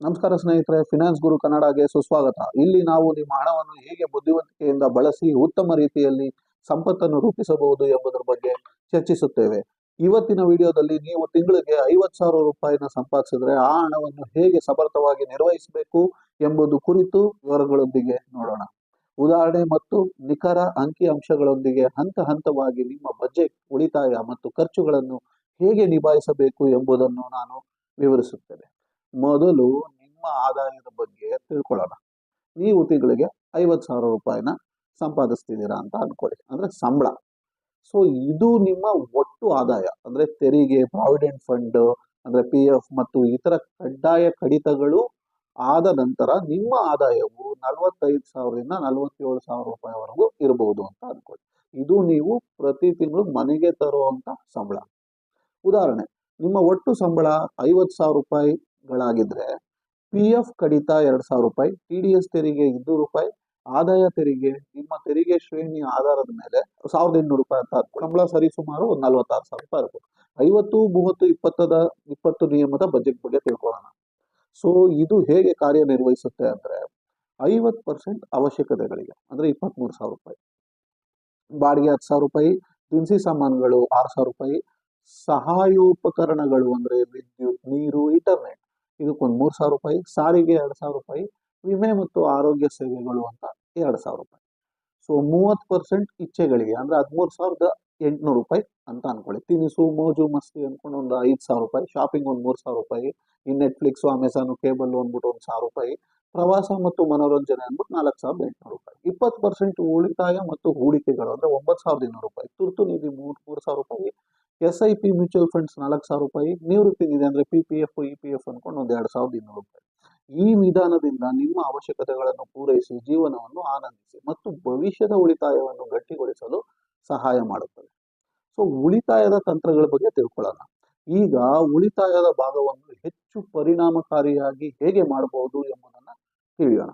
ನಮಸ್ಕಾರ ಸ್ನೇಹಿತರೆ ಫಿನಾನ್ಸ್ ಗುರು ಕನ್ನಡಗೆ ಸುಸ್ವಾಗತ. ಇಲ್ಲಿ ನಾವು ನಿಮ್ಮ ಹಣವನ್ನು ಹೇಗೆ ಬುದ್ಧಿವಂತಿಕೆಯಿಂದ ಬಳಸಿ ಉತ್ತಮ ರೀತಿಯಲ್ಲಿ ಸಂಪತ್ತನ್ನು ರೂಪಿಸಬಹುದು ಎಂಬುದರ ಬಗ್ಗೆ ಚರ್ಚಿಸುತ್ತೇವೆ. ಇವತ್ತಿನ ವಿಡಿಯೋದಲ್ಲಿ ನೀವು ತಿಂಗಳಿಗೆ ಐವತ್ತು ಸಾವಿರ ರೂಪಾಯಿನ ಸಂಪಾದಿಸಿದ್ರೆ ಆ ಹಣವನ್ನು ಹೇಗೆ ಸಮರ್ಥವಾಗಿ ನಿರ್ವಹಿಸಬೇಕು ಎಂಬುದು ಕುರಿತು ವಿವರಗಳೊಂದಿಗೆ ನೋಡೋಣ. ಉದಾಹರಣೆ ಮತ್ತು ನಿಖರ ಅಂಕಿ ಅಂಶಗಳೊಂದಿಗೆ ಹಂತ ಹಂತವಾಗಿ ನಿಮ್ಮ ಬಜೆಟ್ ಉಳಿತಾಯ ಮತ್ತು ಖರ್ಚುಗಳನ್ನು ಹೇಗೆ ನಿಭಾಯಿಸಬೇಕು ಎಂಬುದನ್ನು ನಾನು ವಿವರಿಸುತ್ತೇನೆ. ಮೊದಲು ನಿಮ್ಮ ಆದಾಯದ ಬಗ್ಗೆ ತಿಳ್ಕೊಳ್ಳೋಣ. ನೀವು ತಿಂಗಳಿಗೆ ಐವತ್ತು ಸಾವಿರ ರೂಪಾಯಿನ ಸಂಪಾದಿಸ್ತಿದ್ದೀರಾ ಅಂತ ಅನ್ಕೊಳ್ಳಿ. ಅಂದ್ರೆ ಸಂಬಳ. ಸೊ ಇದು ನಿಮ್ಮ ಒಟ್ಟು ಆದಾಯ. ಅಂದ್ರೆ ತೆರಿಗೆ ಪ್ರಾವಿಡೆಂಟ್ ಫಂಡ್ ಅಂದ್ರೆ ಪಿ ಎಫ್ ಮತ್ತು ಇತರ ಕಡ್ಡಾಯ ಕಡಿತಗಳು ಆದ ನಂತರ ನಿಮ್ಮ ಆದಾಯವು ನಲವತ್ತೈದು ಸಾವಿರದಿಂದ ನಲವತ್ತೇಳು ಸಾವಿರ ರೂಪಾಯಿವರೆಗೂ ಇರಬಹುದು ಅಂತ ಅನ್ಕೊಳ್ಳಿ. ಇದು ನೀವು ಪ್ರತಿ ತಿಂಗಳು ಮನೆಗೆ ತರುವಂತ ಸಂಬಳ. ಉದಾಹರಣೆ, ನಿಮ್ಮ ಒಟ್ಟು ಸಂಬಳ ಐವತ್ತು ಸಾವಿರ ರೂಪಾಯಿಗಳಾಗಿದ್ರೆ ಪಿ ಎಫ್ ಕಡಿತ ಎರಡು ಸಾವಿರ ರೂಪಾಯಿ ಟಿ ಡಿ ಎಸ್ ತೆರಿಗೆ ಇನ್ನೂರು ರೂಪಾಯಿ, ಆದಾಯ ತೆರಿಗೆ, ನಿಮ್ಮ ತೆರಿಗೆ ಶ್ರೇಣಿಯ ಆಧಾರದ ಮೇಲೆ ಸಾವಿರದ ಇನ್ನೂರು ರೂಪಾಯಿ ಅಂತ. ಸಂಬಳ ಸರಿ ಸುಮಾರು ಒಂದು ನಲವತ್ತಾರು ಸಾವಿರ ರೂಪಾಯಿ ಇರ್ಬೋದು. ಐವತ್ತು, ಮೂವತ್ತು, ಇಪ್ಪತ್ತದ, ಇಪ್ಪತ್ತು ನಿಯಮದ ಬಜೆಟ್ ಬಗ್ಗೆ ತಿಳ್ಕೊಳ್ಳೋಣ. ಸೊ ಇದು ಹೇಗೆ ಕಾರ್ಯನಿರ್ವಹಿಸುತ್ತೆ ಅಂದರೆ ಐವತ್ತು ಪರ್ಸೆಂಟ್ ಅವಶ್ಯಕತೆಗಳಿಗೆ, ಅಂದರೆ ಇಪ್ಪತ್ಮೂರು ಸಾವಿರ ರೂಪಾಯಿ. ಬಾಡಿಗೆ ಹತ್ತು ಸಾವಿರ ರೂಪಾಯಿ, ದಿನಸಿ ಸಾಮಾನುಗಳು ಆರು ಸಾವಿರ ರೂಪಾಯಿ, ಸಹಾಯೋಪಕರಣಗಳು ಅಂದರೆ ವಿದ್ಯುತ್, ನೀರು ಇಂಟರ್ನೆಟ್ ಇದಕ್ಕೊಂದು ಮೂರು ಸಾವಿರ ರೂಪಾಯಿ, ಸಾರಿಗೆ ಎರಡು ಸಾವಿರ ರೂಪಾಯಿ, ವಿಮೆ ಮತ್ತು ಆರೋಗ್ಯ ಸೇವೆಗಳು ಅಂತ ಎರಡು ಸಾವಿರ ರೂಪಾಯಿ. ಸೊ ಮೂವತ್ತು ಪರ್ಸೆಂಟ್ ಇಚ್ಛೆಗಳಿಗೆ, ಅಂದ್ರೆ ಹದಿಮೂರು ಸಾವಿರದ ಎಂಟುನೂರು ರೂಪಾಯಿ ಅಂತ ಅನ್ಕೊಳ್ಳಿ. ತಿನಿಸು, ಮೋಜು, ಮಸ್ತಿ ಅಂದ್ಕೊಂಡು ಒಂದು ಐದು ಸಾವಿರ ರೂಪಾಯಿ ಶಾಪಿಂಗ್ ಒಂದು ಮೂರು ಸಾವಿರ ರೂಪಾಯಿ ಇನ್ನು ನೆಟ್ಫ್ಲಿಕ್ಸು ಅಮೆಝಾನು ಕೇಬಲ್ ಅಂದ್ಬಿಟ್ಟು ಒಂದು ಸಾವಿರ ರೂಪಾಯಿ, ಪ್ರವಾಸ ಮತ್ತು ಮನೋರಂಜನೆ ಅಂದ್ಬಿಟ್ಟು ನಾಲ್ಕು ಸಾವಿರದ ಎಂಟುನೂರು ರೂಪಾಯಿ. ಇಪ್ಪತ್ತು ಪರ್ಸೆಂಟ್ ಉಳಿತಾಯ ಮತ್ತು ಹೂಡಿಕೆಗಳು, ಅಂದ್ರೆ ಒಂಬತ್ತು ಸಾವಿರದ ಇನ್ನೂರು ರೂಪಾಯಿ. ತುರ್ತು ನಿಧಿ ಮೂರು ಮೂರು ಸಾವಿರ ರೂಪಾಯಿ. S I P mutual funds ನಾಲ್ಕು ಸಾವಿರ ರೂಪಾಯಿ ನಿವೃತ್ತಿ ನಿಧಿ ಅಂದ್ರೆ P P F E P F ಅನ್ಕೊಂಡು ಒಂದು ಎರಡು ಸಾವಿರದ ಇನ್ನೂರು ರೂಪಾಯಿ. ಈ ವಿಧಾನದಿಂದ ನಿಮ್ಮ ಅವಶ್ಯಕತೆಗಳನ್ನು ಪೂರೈಸಿ, ಜೀವನವನ್ನು ಆನಂದಿಸಿ ಮತ್ತು ಭವಿಷ್ಯದ ಉಳಿತಾಯವನ್ನು ಗಟ್ಟಿಗೊಳಿಸಲು ಸಹಾಯ ಮಾಡುತ್ತದೆ. ಸೊ ಉಳಿತಾಯದ ತಂತ್ರಗಳ ಬಗ್ಗೆ ತಿಳ್ಕೊಳ್ಳೋಣ. ಈಗ ಉಳಿತಾಯದ ಭಾಗವನ್ನು ಹೆಚ್ಚು ಪರಿಣಾಮಕಾರಿಯಾಗಿ ಹೇಗೆ ಮಾಡಬಹುದು ಎಂಬುದನ್ನು ತಿಳಿಯೋಣ.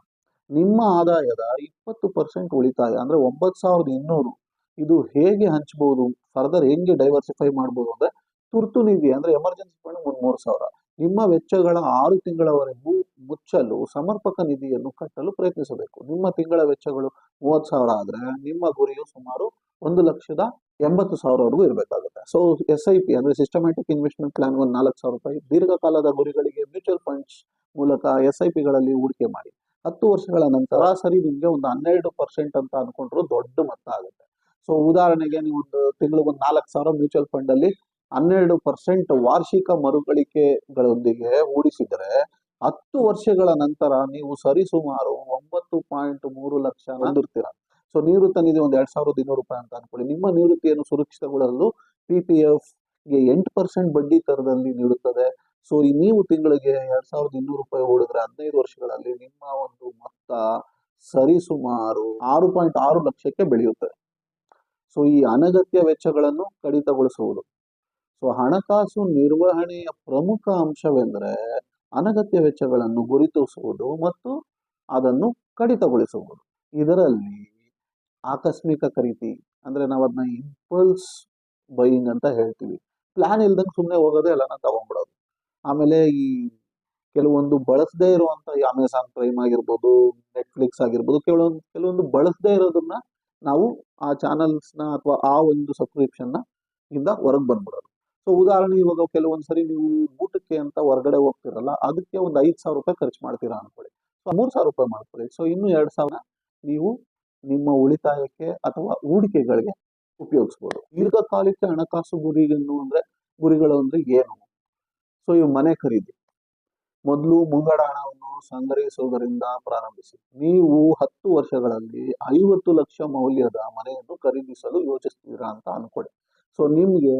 ನಿಮ್ಮ ಆದಾಯದ ಇಪ್ಪತ್ತು ಪರ್ಸೆಂಟ್ ಉಳಿತಾಯ ಅಂದ್ರೆ ಒಂಬತ್ತು ಸಾವಿರದ ಇನ್ನೂರು ಇದು ಹೇಗೆ ಹಂಚಬಹುದು ಫರ್ದರ್ ಹೆಂಗೆ ಡೈವರ್ಸಿಫೈ ಮಾಡ್ಬೋದು ಅಂದ್ರೆ ತುರ್ತು ನಿಧಿ ಅಂದ್ರೆ ಎಮರ್ಜೆನ್ಸಿ ಫಂಡ್ ಒಂದು ಮೂರು ಸಾವಿರ. ನಿಮ್ಮ ವೆಚ್ಚಗಳ ಆರು ತಿಂಗಳವರೆಗೂ ಮುಚ್ಚಲು ಸಮರ್ಪಕ ನಿಧಿಯನ್ನು ಕಟ್ಟಲು ಪ್ರಯತ್ನಿಸಬೇಕು. ನಿಮ್ಮ ತಿಂಗಳ ವೆಚ್ಚಗಳು ಮೂವತ್ತು ಸಾವಿರ ಆದ್ರೆ ನಿಮ್ಮ ಗುರಿಯು ಸುಮಾರು ಒಂದು ಲಕ್ಷದ ಎಂಬತ್ತು ಸಾವಿರವರೆಗೂ ಇರಬೇಕಾಗುತ್ತೆ. ಸೊ ಎಸ್ ಐ ಪಿ ಅಂದ್ರೆ ಸಿಸ್ಟಮ್ಯಾಟಿಕ್ ಇನ್ವೆಸ್ಟ್ಮೆಂಟ್ ಪ್ಲಾನ್ ಒಂದು ನಾಲ್ಕು ಸಾವಿರ ರೂಪಾಯಿ. ದೀರ್ಘಕಾಲದ ಗುರಿಗಳಿಗೆ ಮ್ಯೂಚುವಲ್ ಫಂಡ್ಸ್ ಮೂಲಕ ಎಸ್ ಐ ಪಿಗಳಲ್ಲಿ ಹೂಡಿಕೆ ಮಾಡಿ. ಹತ್ತು ವರ್ಷಗಳ ನಂತರ ಸರಿ ನಿಮಗೆ ಒಂದು ಹನ್ನೆರಡು ಪರ್ಸೆಂಟ್ ಅಂತ ಅನ್ಕೊಂಡ್ರು ದೊಡ್ಡ ಮೊತ್ತ ಆಗುತ್ತೆ. ಸೊ ಉದಾಹರಣೆಗೆ ನೀವು ಒಂದು ತಿಂಗಳಿಗೆ ಒಂದು ನಾಲ್ಕು ಸಾವಿರ ಮ್ಯೂಚುವಲ್ ಫಂಡ್ ಅಲ್ಲಿ ಹನ್ನೆರಡು ಪರ್ಸೆಂಟ್ ವಾರ್ಷಿಕ ಮರುಗಳಿಕೆಗಳೊಂದಿಗೆ ಹೂಡಿಸಿದರೆ ಹತ್ತು ವರ್ಷಗಳ ನಂತರ ನೀವು ಸರಿಸುಮಾರು ಒಂಬತ್ತು ಪಾಯಿಂಟ್ ಮೂರು ಲಕ್ಷ ಹೊಂದಿರ್ತೀರ. ಸೊ ನಿವೃತ್ತ ನಿಧಿ ಒಂದು ಎರಡ್ ಸಾವಿರದ ಇನ್ನೂರು ರೂಪಾಯಿ ಅಂತ ಅನ್ಕೊಳ್ಳಿ. ನಿಮ್ಮ ನಿವೃತ್ತಿಯನ್ನು ಸುರಕ್ಷಿತಗೊಳ್ಳಲು ಪಿ ಪಿ ಎಫ್ಗೆ ಎಂಟು ಪರ್ಸೆಂಟ್ ಬಡ್ಡಿ ದರದಲ್ಲಿ ನೀಡುತ್ತದೆ. ಸೊ ನೀವು ತಿಂಗಳಿಗೆ ಎರಡ್ ಸಾವಿರದ ಇನ್ನೂರು ರೂಪಾಯಿ ಹೂಡಿದ್ರೆ ಹದಿನೈದು ವರ್ಷಗಳಲ್ಲಿ ನಿಮ್ಮ ಒಂದು ಮೊತ್ತ ಸರಿಸುಮಾರು ಆರು ಪಾಯಿಂಟ್ ಆರು ಲಕ್ಷಕ್ಕೆ ಬೆಳೆಯುತ್ತದೆ ಸೊ ಈ ಅನಗತ್ಯ ವೆಚ್ಚಗಳನ್ನು ಕಡಿತಗೊಳಿಸುವುದು. ಸೊ ಹಣಕಾಸು ನಿರ್ವಹಣೆಯ ಪ್ರಮುಖ ಅಂಶವೆಂದರೆ ಅನಗತ್ಯ ವೆಚ್ಚಗಳನ್ನು ಗುರುತಿಸುವುದು ಮತ್ತು ಅದನ್ನು ಕಡಿತಗೊಳಿಸುವುದು. ಇದರಲ್ಲಿ ಆಕಸ್ಮಿಕ ಖರೀದಿ, ಅಂದರೆ ನಾವು ಅದನ್ನ ಇಂಪಲ್ಸ್ ಬೈಯಿಂಗ್ ಅಂತ ಹೇಳ್ತೀವಿ. ಪ್ಲಾನ್ ಇಲ್ದಂಗೆ ಸುಮ್ಮನೆ ಹೋಗೋದೇ ಎಲ್ಲನ ತಗೊಂಡ್ಬಿಡೋದು. ಆಮೇಲೆ ಈ ಕೆಲವೊಂದು ಬಳಸದೇ ಇರುವಂಥ ಅಮೆಝಾನ್ ಪ್ರೈಮ್ ಆಗಿರ್ಬೋದು ನೆಟ್ಫ್ಲಿಕ್ಸ್ ಆಗಿರ್ಬೋದು, ಕೆಲವೊಂದು ಕೆಲವೊಂದು ಬಳಸದೇ ಇರೋದನ್ನ ನಾವು ಆ ಚಾನಲ್ಸ್ನ ಅಥವಾ ಆ ಒಂದು ಸಬ್ಸ್ಕ್ರಿಪ್ಷನ್ನ ಇಂದ ಹೊರಗೆ ಬಂದ್ಬಿಡೋದು. ಸೊ ಉದಾಹರಣೆ ಇವಾಗ ಕೆಲವೊಂದು ಸರಿ ನೀವು ಊಟಕ್ಕೆ ಅಂತ ಹೊರಗಡೆ ಹೋಗ್ತಿರಲ್ಲ, ಅದಕ್ಕೆ ಒಂದು ಐದು ಸಾವಿರ ರೂಪಾಯಿ ಖರ್ಚು ಮಾಡ್ತೀರಾ ಅನ್ಕೊಳ್ಳಿ. ಸೊ ಮೂರು ಸಾವಿರ ರೂಪಾಯಿ ಮಾಡ್ಕೊಳ್ಳಿ. ಸೊ ಇನ್ನು ಎರಡು ಸಾವಿರ ನೀವು ನಿಮ್ಮ ಉಳಿತಾಯಕ್ಕೆ ಅಥವಾ ಹೂಡಿಕೆಗಳಿಗೆ ಉಪಯೋಗಿಸ್ಬೋದು. ದೀರ್ಘಕಾಲಿಕ ಹಣಕಾಸು ಗುರಿಯನ್ನು ಅಂದರೆ ಗುರಿಗಳು ಅಂದ್ರೆ ಏನು? ಸೊ ಇವು ಮನೆ ಖರೀದಿ. ಮೊದಲು ಮುಂಗಡ ಹಣವನ್ನು ಸಂಗ್ರಹಿಸುವುದರಿಂದ ಪ್ರಾರಂಭಿಸಿ. ನೀವು ಹತ್ತು ವರ್ಷಗಳಲ್ಲಿ ಐವತ್ತು ಲಕ್ಷ ಮೌಲ್ಯದ ಮನೆಯನ್ನು ಖರೀದಿಸಲು ಯೋಚಿಸ್ತೀರಾ ಅಂತ ಅನ್ಕೊಳ್ಳಿ ಸೊ ನಿಮ್ಗೆ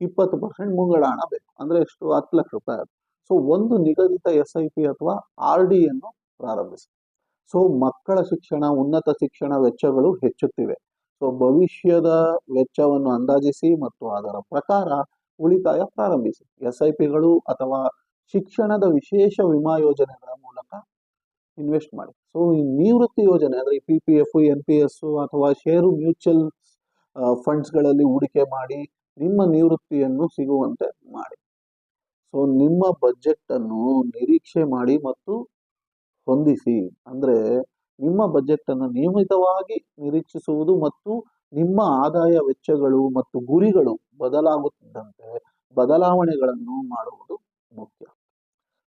ಇಪ್ಪತ್ತು ಪರ್ಸೆಂಟ್ ಮುಂಗಡ ಹಣ ಬೇಕು. ಅಂದ್ರೆ ಎಷ್ಟು? ಹತ್ತು ಲಕ್ಷ ರೂಪಾಯಿ ಅದು ಸೊ ಒಂದು ನಿಗದಿತ ಎಸ್ ಐ ಪಿ ಅಥವಾ ಆರ್ ಡಿ ಅನ್ನು ಪ್ರಾರಂಭಿಸಿ. ಸೊ ಮಕ್ಕಳ ಶಿಕ್ಷಣ, ಉನ್ನತ ಶಿಕ್ಷಣ ವೆಚ್ಚಗಳು ಹೆಚ್ಚುತ್ತಿವೆ. ಸೊ ಭವಿಷ್ಯದ ವೆಚ್ಚವನ್ನು ಅಂದಾಜಿಸಿ ಮತ್ತು ಅದರ ಪ್ರಕಾರ ಉಳಿತಾಯ ಪ್ರಾರಂಭಿಸಿ. ಎಸ್ ಐ ಪಿಗಳು ಅಥವಾ ಶಿಕ್ಷಣದ ವಿಶೇಷ ವಿಮಾ ಯೋಜನೆಗಳ ಮೂಲಕ ಇನ್ವೆಸ್ಟ್ ಮಾಡಿ. ಸೊ ಈ ನಿವೃತ್ತಿ ಯೋಜನೆ ಅಂದ್ರೆ P P F N P S ಅಥವಾ ಷೇರು ಮ್ಯೂಚುವಲ್ ಫಂಡ್ಸ್ಗಳಲ್ಲಿ ಹೂಡಿಕೆ ಮಾಡಿ ನಿಮ್ಮ ನಿವೃತ್ತಿಯನ್ನು ಸಿಗುವಂತೆ ಮಾಡಿ. ಸೊ ನಿಮ್ಮ ಬಜೆಟ್ ಅನ್ನು ನಿರೀಕ್ಷೆ ಮಾಡಿ ಮತ್ತು ಹೊಂದಿಸಿ. ಅಂದ್ರೆ ನಿಮ್ಮ ಬಜೆಟ್ ಅನ್ನು ನಿಯಮಿತವಾಗಿ ನಿರೀಕ್ಷಿಸುವುದು ಮತ್ತು ನಿಮ್ಮ ಆದಾಯ ವೆಚ್ಚಗಳು ಮತ್ತು ಗುರಿಗಳು ಬದಲಾಗುತ್ತಿದ್ದಂತೆ ಬದಲಾವಣೆಗಳನ್ನು ಮಾಡುವುದು.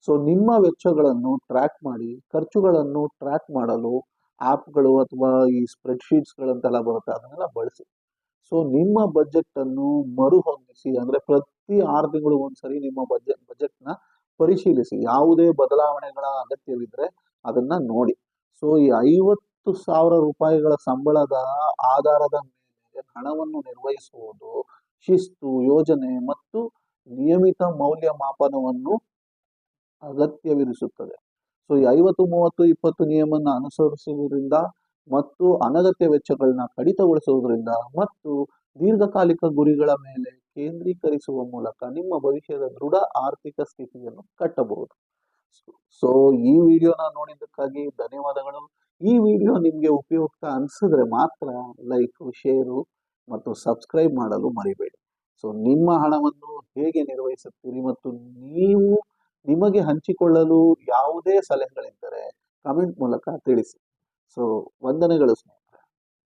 ಸೊ ನಿಮ್ಮ ವೆಚ್ಚಗಳನ್ನು ಟ್ರ್ಯಾಕ್ ಮಾಡಿ, ಖರ್ಚುಗಳನ್ನು ಟ್ರ್ಯಾಕ್ ಮಾಡಲು ಆ್ಯಪ್ಗಳು ಅಥವಾ ಈ ಸ್ಪ್ರೆಡ್ಶೀಟ್ಸ್ಗಳಂತೆಲ್ಲ ಬರುತ್ತೆ, ಅದನ್ನೆಲ್ಲ ಬಳಸಿ. ಸೊ ನಿಮ್ಮ ಬಜೆಟ್ ಅನ್ನು ಮರುಹೊಂದಿಸಿ, ಅಂದ್ರೆ ಪ್ರತಿ ಆರು ತಿಂಗಳು ಒಂದ್ಸರಿ ನಿಮ್ಮ ಬಜೆಟ್ ಬಜೆಟ್ನ ಪರಿಶೀಲಿಸಿ. ಯಾವುದೇ ಬದಲಾವಣೆಗಳ ಅಗತ್ಯವಿದ್ರೆ ಅದನ್ನ ನೋಡಿ. ಸೊ ಈ ಐವತ್ತು ಸಾವಿರ ರೂಪಾಯಿಗಳ ಸಂಬಳದ ಆಧಾರದ ಮೇಲೆ ಹಣವನ್ನು ನಿರ್ವಹಿಸುವುದು, ಶಿಸ್ತು, ಯೋಜನೆ ಮತ್ತು ನಿಯಮಿತ ಮೌಲ್ಯಮಾಪನವನ್ನು ಅಗತ್ಯವಿರಿಸುತ್ತದೆ. ಸೊ ಈ ಐವತ್ತು, ಮೂವತ್ತು, ಇಪ್ಪತ್ತು ನಿಯಮನ ಅನುಸರಿಸುವುದರಿಂದ ಮತ್ತು ಅನಗತ್ಯ ವೆಚ್ಚಗಳನ್ನ ಕಡಿತಗೊಳಿಸುವುದರಿಂದ ಮತ್ತು ದೀರ್ಘಕಾಲಿಕ ಗುರಿಗಳ ಮೇಲೆ ಕೇಂದ್ರೀಕರಿಸುವ ಮೂಲಕ ನಿಮ್ಮ ಭವಿಷ್ಯದ ದೃಢ ಆರ್ಥಿಕ ಸ್ಥಿತಿಯನ್ನು ಕಟ್ಟಬಹುದು. ಸೊ ಈ ವಿಡಿಯೋನ ನೋಡಿದ್ದಕ್ಕಾಗಿ ಧನ್ಯವಾದಗಳು. ಈ ವಿಡಿಯೋ ನಿಮಗೆ ಉಪಯುಕ್ತ ಅನಿಸಿದ್ರೆ ಮಾತ್ರ ಲೈಕ್, ಶೇರು ಮತ್ತು ಸಬ್ಸ್ಕ್ರೈಬ್ ಮಾಡಲು ಮರಿಬೇಡಿ. ಸೊ ನಿಮ್ಮ ಹಣವನ್ನು ಹೇಗೆ ನಿರ್ವಹಿಸುತ್ತೀರಿ ಮತ್ತು ನೀವು ನಿಮಗೆ ಹಂಚಿಕೊಳ್ಳಲು ಯಾವುದೇ ಸಲಹೆಗಳಿದ್ದರೆ ಕಮೆಂಟ್ ಮೂಲಕ ತಿಳಿಸಿ. ಸೊ ವಂದನೆಗಳು ಸ್ನೇಹಿತರೆ.